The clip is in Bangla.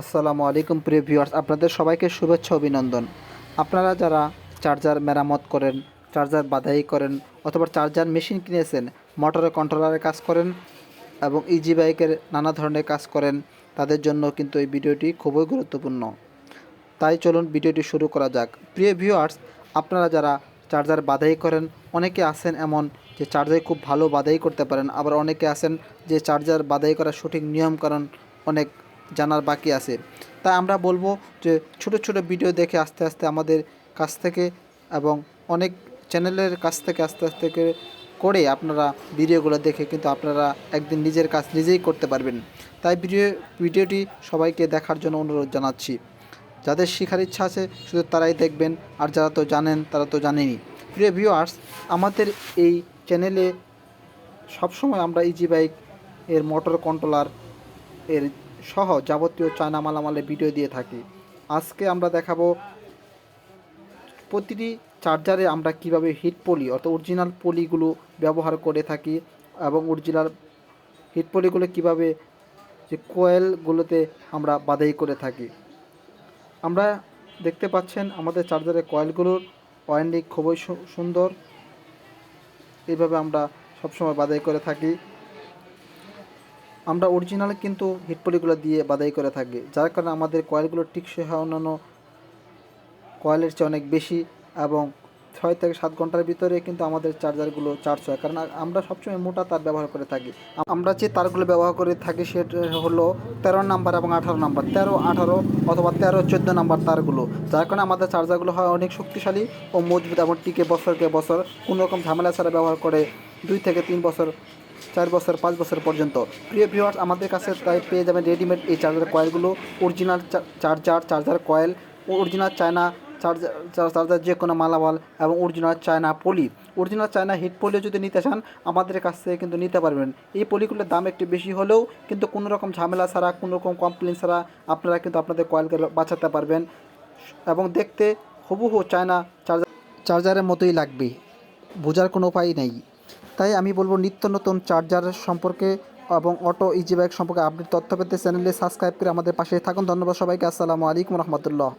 আসসালামু আলাইকুম, প্রিয় ভিউয়ার্স। আপনাদের সবাইকে শুভেচ্ছা, অভিনন্দন। আপনারা যারা চার্জার মেরামত করেন, চার্জার বাধাই করেন, অথবা চার্জার মেশিন কিনেছেন মোটরের কন্ট্রোলারের কাজ করেন এবং ইজি বাইকের নানা ধরনের কাজ করেন, তাদের জন্য কিন্তু এই ভিডিওটি খুবই গুরুত্বপূর্ণ। তাই চলুন ভিডিওটি শুরু করা যাক। প্রিয় ভিউয়ার্স, আপনারা যারা চার্জার বাধাই করেন, অনেকে আছেন এমন যে চার্জার খুব ভালো বাধাই করতে পারেন, আবার অনেকে আছেন যে চার্জার বাধাই করার সঠিক নিয়মকানুন অনেক জানার বাকি আছে। তাই আমরা বলব যে, ছোট ছোট ভিডিও দেখে আস্তে আস্তে আমাদের কাছ থেকে এবং অনেক চ্যানেলের কাছ থেকে আস্তে আস্তে করে আপনারা ভিডিওগুলো দেখে কিন্তু আপনারা একদিন নিজের কাজ নিজেই করতে পারবেন। তাই ভিডিও, ভিডিওটি সবাইকে দেখার জন্য অনুরোধ জানাচ্ছি। যাদের শেখার ইচ্ছা আছে, শুধু তারাই দেখবেন, আর যারা তো জানেন, তারা তো জানেনই। প্রিয় ভিউয়ার্স আমাদের এই চ্যানেলে সবসময় আমরা ইজি বাইক এর মোটর কন্ট্রোলার এর সহ যাবতীয় চায়না মালামালের ভিডিও দিয়ে থাকি। আজকে আমরা দেখাবো প্রতিটি চার্জারে আমরা কীভাবে হিট পলি অর্থাৎ অরিজিনাল পলিগুলো ব্যবহার করে থাকি এবং অরিজিনাল হিট পলিগুলো কীভাবে যে কোয়েলগুলোতে আমরা বাধাই করে থাকি। আমরা দেখতে পাচ্ছেন আমাদের চার্জারের কয়েলগুলোর ওয়াইন্ডিং খুবই সুন্দর। এইভাবে আমরা সবসময় বাধাই করে থাকি। আমরা অরিজিনাল কিন্তু হিটপলিগুলো দিয়ে বাধাই করে থাকি। যার কারণে আমাদের কয়েলগুলো টিকসই হয় অন্যান্য কয়েলের চেয়ে অনেক বেশি এবং ছয় থেকে সাত ঘণ্টার ভিতরে কিন্তু আমাদের চার্জারগুলো চার্জ হয়। কারণ আমরা সবসময় মোটা তার ব্যবহার করে থাকি। আমরা যে তারগুলো ব্যবহার করে থাকি সেটা হলো তেরো নাম্বার এবং আঠারো নাম্বার তেরো, আঠারো অথবা তেরো, চোদ্দ নাম্বার তারগুলো যার কারণে আমাদের চার্জারগুলো হয় অনেক শক্তিশালী ও মজবুত এবং টিকে বছরকে বছর কোনো রকম ঝামেলা ছাড়া ব্যবহার করে দুই থেকে তিন বছর চার বছর, পাঁচ বছর পর্যন্ত। প্রিয় ভিউয়ার্স আমাদের কাছে তাই পেয়ে যাবেন রেডিমেড এই charger কয়েলগুলো original charger charger coil original China charger charger যে কোনো মালামাল এবং original China poly original China heat polio যদি নিতে চান, আমাদের কাছ থেকে কিন্তু নিতে পারবেন। এই পলিগুলোর দাম একটু বেশি হলেও কিন্তু কোনো রকম ঝামেলা ছাড়া, কোনো রকম কমপ্লেন ছাড়া আপনারা কিন্তু আপনাদের কয়েলকে বাঁচাতে পারবেন। এবং দেখতে হুবহু চায়না চার্জার চার্জারের মতোই লাগবে। বোঝার কোনো উপায় নেই। তাই আমি বলব নিত্য নতুন চার্জার সম্পর্কে এবং অটো ইজি বাইক সম্পর্কে আপডেট তথ্য পেতে চ্যানেলে সাবস্ক্রাইব করে আমাদের পাশে থাকুন। ধন্যবাদ সবাইকে। আসসালামু আলাইকুম রহমতুল্লাহ।